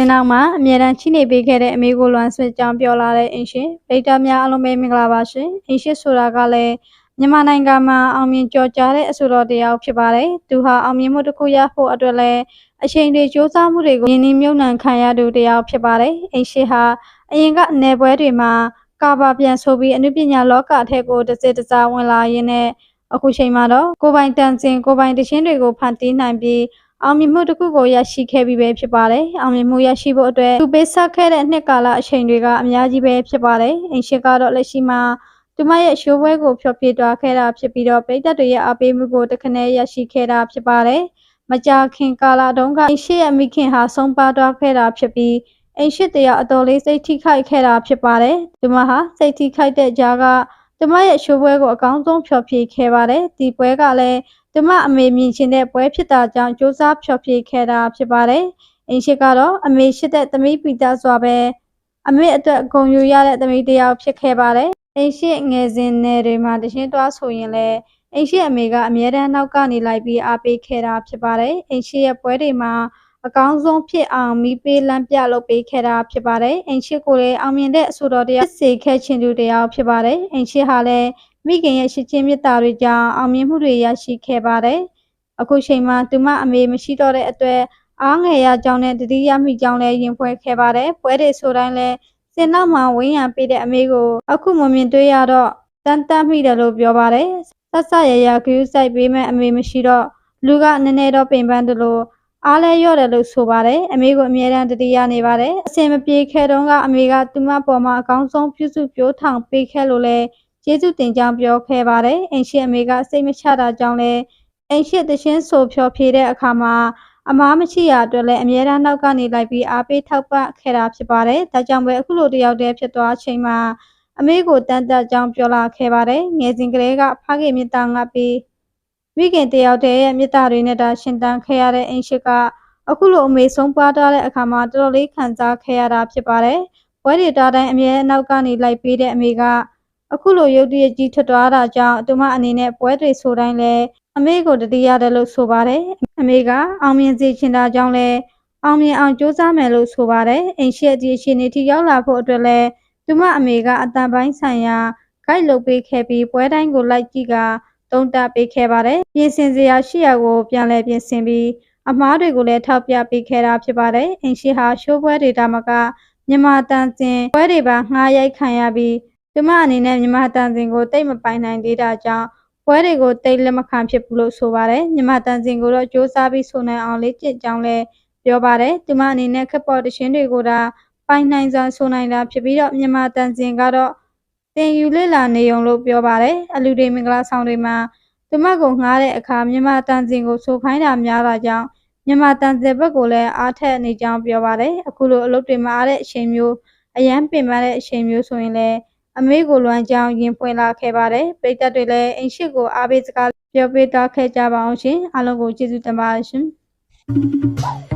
င်းနောက်မှာအမြဲတမ်းချိနေပေးခဲ့တဲ့အမေကိုလွမ်းဆွေကြောင်းပြောလာတဲ့အင်ရှင်ဗိတ္တများအားလုံးပဲမင်္ဂလာပါရှင်အင်ရှင်ဆိုတာကလည်းမြန်မာနိုင်ငံမှာအောင်မြင်ကြော်ကြားတဲ့အဆိုတော်တစ်ယောက်ဖြစ်ပါတယ်သူဟာအောင်မြင်မှုတစ်ခုရဖို့အတွက်လည်းအချိန်တွေစ조사မှုတွေကိုရင်းနှီးမြှုပ်နှံခံရသူတစ်ယောက်ဖြစ်ပါတယ်အင်ရှင်ဟာအရင်ကနယ်ပွဲတွေမှာကာဘာပြန်ဆိုပြီးအနုပညာလောကအထက်ကိုတစ်စစ်တစ်စားဝင်လာရင်းနဲ့အခုချိန်မှာတော့ကိုယ်ပိုင်တန်စင်ကိုယ်ပိုင်တခြင်းတွေကိုဖန်တီးနိုင်ပြီး အောင်မြင်မှုတစ်ခုကိုရရှိခဲ့ပြီးပဲဖြစ်ပါတယ်။အောင်မြင်မှုရရှိဖို့အတွက်သူပေးဆက်ခဲ့တဲ့နှစ်ကာလအချိန်တွေကအများကြီးပဲဖြစ်ပါတယ်။အင်ရှိကတော့လက်ရှိမှာသူမရဲ့ရှိုးပွဲကိုဖျော်ဖြေသွားခဲ့တာဖြစ်ပြီးတော့ပိတ်သက်တွေရဲ့အားပေးမှုကိုတခနဲ့ရရှိခဲ့တာဖြစ်ပါတယ်။မကြာခင်ကာလတုန်းကအင်ရှိရဲ့မိခင်ဟာဆုံးပါသွားခဲ့တာဖြစ်ပြီးအင်ရှိတရားအတော်လေးစိတ်ထိခိုက်ခဲ့တာဖြစ်ပါတယ်။သူမဟာစိတ်ထိခိုက်တဲ့ကြားက သူမရဲ့ရှိုးပွဲကိုအကောင်းဆုံးဖျော်ဖြေခဲ့ပါတယ်။ဒီပွဲကလည်းသူမအမေမြင်ချင်တဲ့ပွဲဖြစ်တာကြောင့်စူးစမ်းဖျော်ဖြေခဲ့တာဖြစ်ပါတယ်။အင်းရှိကတော့အမေရှိတဲ့သမီးပီတာစွာပဲအမေအတွက်ဂုဏ်ယူရတဲ့သမီးတစ်ယောက်ဖြစ်ခဲ့ပါတယ်။အင်းရှိငယ်စဉ်နယ်တွေမှာတရှင်းတွားဆိုရင်လည်းအင်းရှိအမေကအမြဲတမ်းနောက်ကနေလိုက်ပြီးအားပေးခဲ့တာဖြစ်ပါတယ်။အင်းရှိရဲ့ပွဲတွေမှာ အကောင်းဆုံးဖြစ်အောင်မိပေးလမ်းပြလုပ်ပေးခဲ့တာဖြစ်ပါတယ်။အင်ချစ်ကိုလည်းအောင်မြင်တဲ့အဆိုတော်တရားစေခဲ့ခြင်းသူတရားဖြစ်ပါတယ်။အင်ချစ်ဟာလည်းမိခင်ရဲ့ရှိချင်းမြတ်တာတွေကြောင့်အောင်မြင်မှုတွေရရှိခဲ့ပါတယ်။အခုချိန်မှာသူမအမေမရှိတော့တဲ့အတွက်အားငယ်ရကြောင်းနဲ့တတိယမိကြောင်းလည်းရင်ဖွဲ့ခဲ့ပါတယ်။ပွဲတွေဆိုတိုင်းလည်းစင်နောက်မှာဝင်းရံပေးတဲ့အမေကိုအခုမမြင်တွေ့ရတော့တန်တမ်းမိတယ်လို့ပြောပါတယ်။ဆက်ဆက်ရရဂယူးဆိုင်ပေးမဲ့အမေမရှိတော့လူကနည်းနည်းတော့ပင်ပန်းတယ်လို့ အားလဲရော့တယ်လို့ဆိုပါတယ်အမေကိုအမြဲတမ်းတတိယနေပါတယ်အစင်မပြေခဲ့တုန်းကအမေကသူမပေါ်မှာအကောင်းဆုံးပြုစုပြောထောင်ပေးခဲ့လို့လဲကျေးဇူးတင်ကြောင်းပြောခဲ့ပါတယ်အိမ်ရှိအမေကစိတ်မချတာကြောင့်လဲအိမ်ရှိတခြင်းဆိုဖြောဖြေတဲ့အခါမှာအမားမရှိရအတွက်လည်းအမြဲတမ်းနောက်ကနေလိုက်ပြီးအားပေးထောက်ပံ့ခဲ့တာဖြစ်ပါတယ်ဒါကြောင့်ပဲအခုလိုတယောက်တည်းဖြစ်သွားချိန်မှာအမေကိုတန်တက်ကြောင်းပြောလာခဲ့ပါတယ်ငယ်စဉ်ကလေးကဖခင်မြတ်တာငါပြီး မိခင်တယောက်တည်းရဲ့မြတ်တာတွေနဲ့တာရှင်တန်ခဲ့ရတဲ့အိမ်ရှိကအခုလိုအမေဆုံးပွားထားတဲ့အခါမှာတော်တော်လေးခံစားခဲ့ရတာဖြစ်ပါတယ်ပွဲတွေတာတိုင်းအမြဲအနောက်ကနေလိုက်ပေးတဲ့အမေကအခုလိုရုတ်တရက်ကြီးထွက်သွားတာကြောင့်သူမအနေနဲ့ပွဲတွေဆိုတိုင်းလဲအမေကိုတတိရတယ်လို့ဆိုပါတယ်အမေကအောင်မြင်စေချင်တာကြောင့်လဲအောင်မြင်အောင်ကြိုးစားမယ်လို့ဆိုပါတယ်အိမ်ရှိအဒီအရှင်နေထိရောက်လာဖို့အတွက်လဲသူမအမေကအတန်ပိုင်းဆိုင်ရာဂိုက်လုပ်ပေးခဲ့ပြီးပွဲတိုင်းကိုလိုက်ကြည့်က တုံးတပေးခဲ့ပါတယ်ပြင်ဆင်စရာရှိရာကိုပြန်လဲပြင်ဆင်ပြီးအမားတွေကိုလည်းထောက်ပြပေးခဲ့တာဖြစ်ပါတယ်အိမ်ရှိဟာရှိုးပွဲတွေဒါမကမြန်မာတန်စင်ပွဲတွေပါငှားရိုက်ခံရပြီးသူမအနေနဲ့မြန်မာတန်စင်ကိုတိတ်မပိုင်နိုင်သေးတာကြောင့်ပွဲတွေကိုတိတ်လက်မခံဖြစ်ဘူးလို့ဆိုပါတယ်မြန်မာတန်စင်ကိုတော့စ조사ပြီးဆိုနိုင်အောင်လေ့ကျင့်ကြောင်းလည်းပြောပါတယ်သူမအနေနဲ့ခက်ပေါ်တခြင်းတွေကိုဒါပိုင်နိုင်စွာဆိုနိုင်တာဖြစ်ပြီးတော့မြန်မာတန်စင်ကတော့ တင်ယူလေ့လာနေုံလို့ပြောပါတယ်အလူတွေမင်္ဂလာဆောင်တွေမှာသူမကိုငှားတဲ့အခါမြန်မာတန်စင်ကိုဆိုခိုင်းတာများတာကြောင့်မြန်မာတန်စင်ဘက်ကိုလည်းအားထက်နေကြောင်းပြောပါတယ်အခုလိုအလုပ်တွေမှာအားတဲ့အချိန်မျိုးအရန်ပင်ပန်းတဲ့အချိန်မျိုးဆိုရင်လည်းအမေကိုလွမ်းကြောင်းရင်ဖွင့်လာခဲ့ပါတယ်ပိတ်သက်တွေလည်းအိမ်ရှိကိုအားပေးစကားပြောပေးသွားခဲ့ကြပါအောင်ရှင်အားလုံးကိုကျေးဇူးတင်ပါတယ်ရှင်